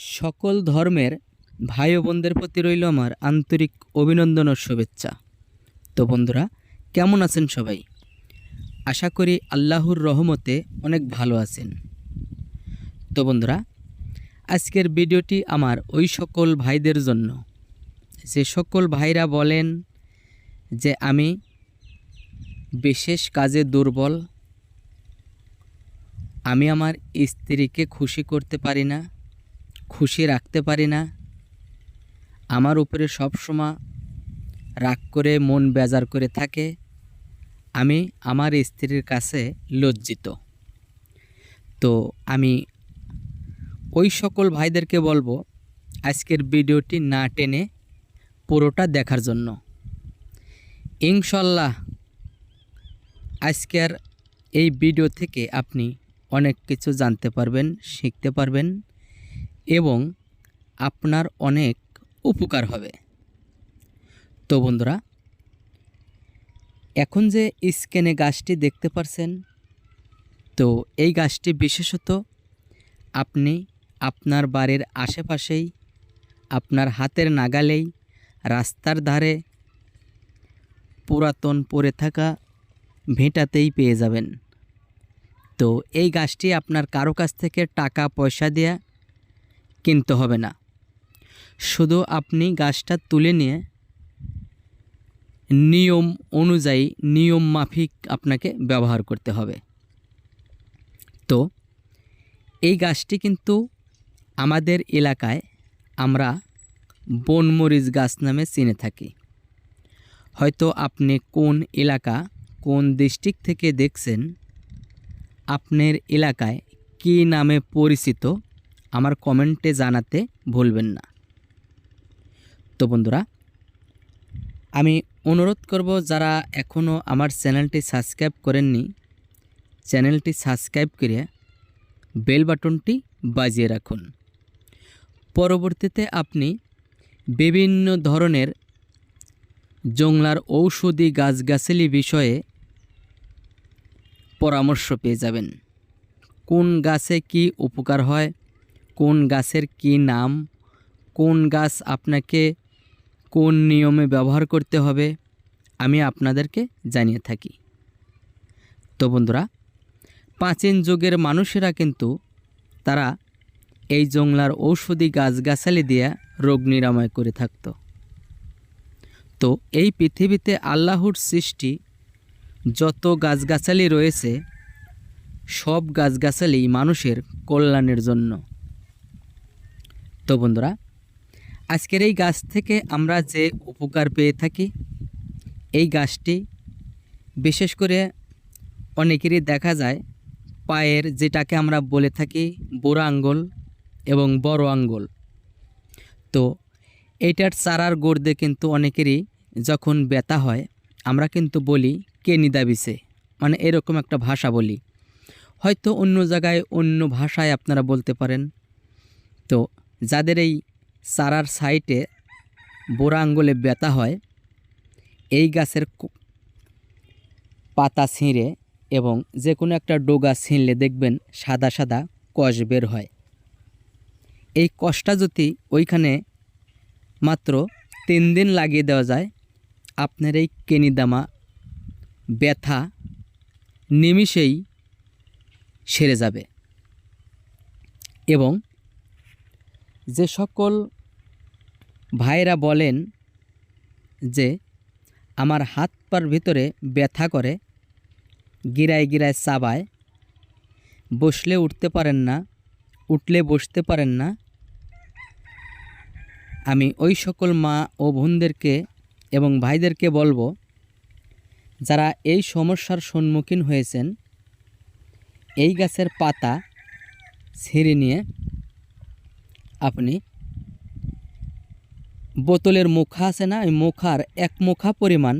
সকল ধর্মের ভাই বোনদের প্রতি রইল আমার আন্তরিক অভিনন্দন ও শুভেচ্ছা। তো বন্ধুরা, কেমন আছেন সবাই? আশা করি আল্লাহর রহমতে অনেক ভালো আছেন। তো বন্ধুরা, আজকের ভিডিওটি আমার ওই সকল ভাইদের জন্য। যে সকল ভাইরা বলেন যে আমি বিশেষ কাজে দুর্বল, আমি আমার স্ত্রীকে খুশি করতে পারি না খুশি রাখতে পারি না। আমার উপরে সবসময় রাগ করে, মন বেজার করে থাকে। আমি আমার স্ত্রীর কাছে লজ্জিত। তো আমি ওই সকল ভাইদেরকে বলব, আজকের ভিডিওটি না টেনে পুরোটা দেখার জন্য। ইনশাল্লাহ আজকের এই ভিডিও থেকে আপনি অনেক কিছু জানতে পারবেন, শিখতে পারবেন। এবং আপনার অনেক উপকার হবে। তো বন্ধুরা, এখন যে স্ক্যানে গাছটি দেখতে পারছেন, তো এই গাছটি বিশেষত আপনি আপনার বাড়ির আশেপাশেই, আপনার হাতের নাগালেই, রাস্তার ধারে পুরাতন পড়ে থাকা ভেটাতেই পেয়ে যাবেন। তো এই গাছটি আপনার কারও কাছ থেকে টাকা, পয়সা দিয়ে কিনতে হবে না। শুধু আপনি গাছটা তুলে নিয়ে নিয়ম অনুযায়ী নিয়ম মাফিক আপনাকে ব্যবহার করতে হবে। তো, এই গাছটি কিন্তু আমাদের এলাকায় আমরা বনমরিচ গাছ নামে চিনে থাকি। হয়তো আপনি কোন এলাকা, কোন ডিস্ট্রিক্ট থেকে দেখছেন, আপনার এলাকায় কী নামে পরিচিত আমার কমেন্টে জানাতে ভুলবেন না। তো বন্ধুরা, আমি অনুরোধ করব যারা এখনও আমার চ্যানেলটি সাবস্ক্রাইব করেননি, চ্যানেলটি সাবস্ক্রাইব করে বেল বাটনটি বাজিয়ে রাখুন। পরবর্তীতে আপনি বিভিন্ন ধরনের জংলার ঔষধি গাছগাছালি বিষয়ে পরামর্শ পেয়ে যাবেন। কোন গাছে কি উপকার হয় কোন গাছের কি নাম, কোন গাছ আপনাকে কোন নিয়মে ব্যবহার করতে হবে, আমি আপনাদেরকে জানিয়ে থাকি। তো বন্ধুরা, প্রাচীন যুগের মানুষেরা কিন্তু তারা এই জংলার ঔষধি গাছগাছালি দিয়ে রোগ নিরাময় করে থাকত। তো এই পৃথিবীতে আল্লাহর সৃষ্টি যত গাছগাছালি রয়েছে, সব গাছগাছালি মানুষের কল্যাণের জন্য। তো বন্ধুরা, আজকের এই গাছ থেকে আমরা যে উপকার পেয়ে থাকি, এই গাছটি বিশেষ করে অনেকেরই দেখা যায়, পায়ের যেটাকে আমরা বলে থাকি বুড়া আঙ্গুল এবং বড় আঙ্গুল। তো এইটার চারার গোড়দে কিন্তু অনেকেরই যখন ব্যথা হয়, আমরা কিন্তু বলি কে নিদাবিছে মানে এরকম একটা ভাষা বলি। হয়তো অন্য জায়গায় অন্য ভাষায় আপনারা বলতে পারেন। তো যাদের এই চারার সাইটে বোরা আঙ্গুলে ব্যথা হয়, এই গাছের পাতা ছিঁড়ে এবং যে কোনো একটা ডোগা ছিঁড়লে দেখবেন সাদা সাদা কষ বের হয়। এই কষটা যদি ওইখানে মাত্র তিন দিন লাগিয়ে দেওয়া যায়, আপনার এই কেনিদামা ব্যথা নিমিষেই সেরে যাবে। এবং যে সকল ভাইরা বলেন যে আমার হাত পার ভিতরে ব্যথা করে, গিরায় গিরায় চাবায়, বসলে উঠতে পারেন না, উঠলে বসতে পারেন না। আমি ওই সকল মা ও বোনদেরকে এবং ভাইদেরকে বলব, যারা এই সমস্যার সম্মুখীন হয়েছেন, এই গাছের পাতা ছিঁড়ে নিয়ে আপনি বোতলের মুখা আছে না ওই মুখার এক মুখা পরিমাণ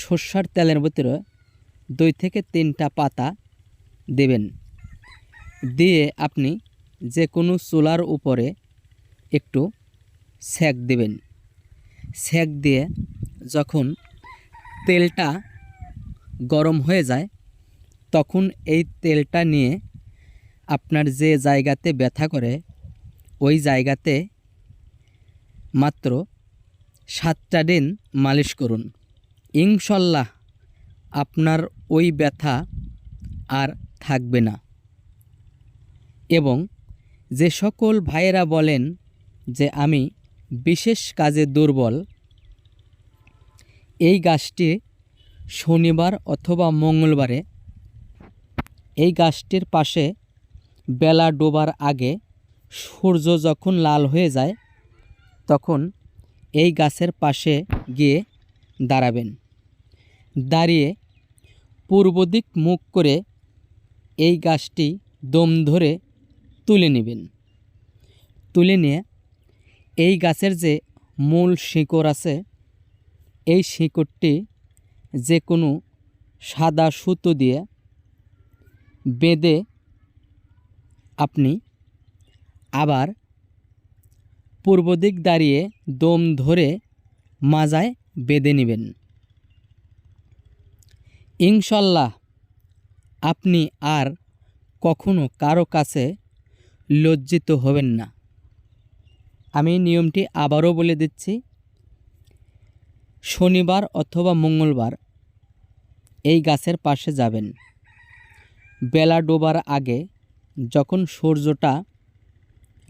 সর্ষার তেলের ভিতরে দুই থেকে তিনটা পাতা দেবেন। দিয়ে আপনি যে কোনো চুলার উপরে একটু সেক দেবেন। সেক দিয়ে যখন তেলটা গরম হয়ে যায়, তখন এই তেলটা নিয়ে আপনার যে জায়গাতে ব্যথা করে ওই জায়গাতে মাত্র সাতটা দিন মালিশ করুন। ইনশাল্লাহ আপনার ওই ব্যথা আর থাকবে না। এবং যে সকল ভাইয়েরা বলেন যে আমি বিশেষ কাজে দুর্বল, এই গাছটি শনিবার অথবা মঙ্গলবারে, এই গাছটির পাশে বেলা ডোবার আগে সূর্য যখন লাল হয়ে যায়, তখন এই গাছের পাশে গিয়ে দাঁড়াবেন। দাঁড়িয়ে পূর্ব দিক মুখ করে এই গাছটি দম ধরে তুলে নেবেন। তুলে নিয়ে এই গাছের যে মূল শিকড় আছে, এই শিকড়টি যে কোনো সাদা সুতো দিয়ে বেঁধে আপনি আবার পূর্ব দিক দাঁড়িয়ে দম ধরে মাজায় বেঁধে নেবেন। ইনশাল্লাহ আপনি আর কখনো কারও কাছে লজ্জিত হবেন না। আমি নিয়মটি আবারও বলে দিচ্ছি, শনিবার অথবা মঙ্গলবার এই গাছের পাশে যাবেন। বেলা ডোবার আগে যখন সূর্যটা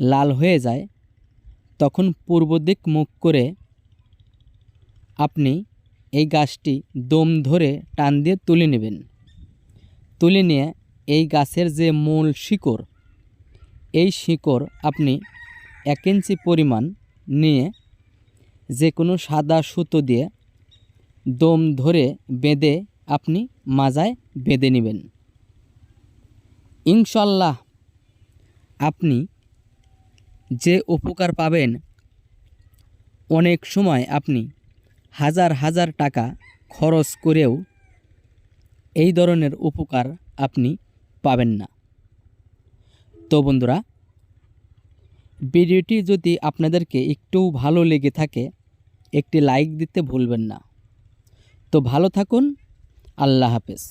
লাল হয়ে যায়, তখন পূর্ব দিক মুখ করে আপনি এই গাছটি দম ধরে টান দিয়ে তুলে নেবেন। তুলে নিয়ে এই গাছের যে মূল শিকড়, এই শিকড় আপনি এক ইঞ্চি পরিমাণ নিয়ে যে কোনো সাদা সুতো দিয়ে দম ধরে বেঁধে আপনি মাজায় বেঁধে নেবেন। ইনশাল্লাহ আপনি যে উপকার পাবেন অনেক সময় আপনি হাজার হাজার টাকা খরচ করেও এই ধরনের উপকার আপনি পাবেন না। তো বন্ধুরা, ভিডিওটি যদি আপনাদেরকে একটু ভালো লেগে থাকে, একটি লাইক দিতে ভুলবেন না। তো ভালো থাকুন, আল্লাহ হাফেজ।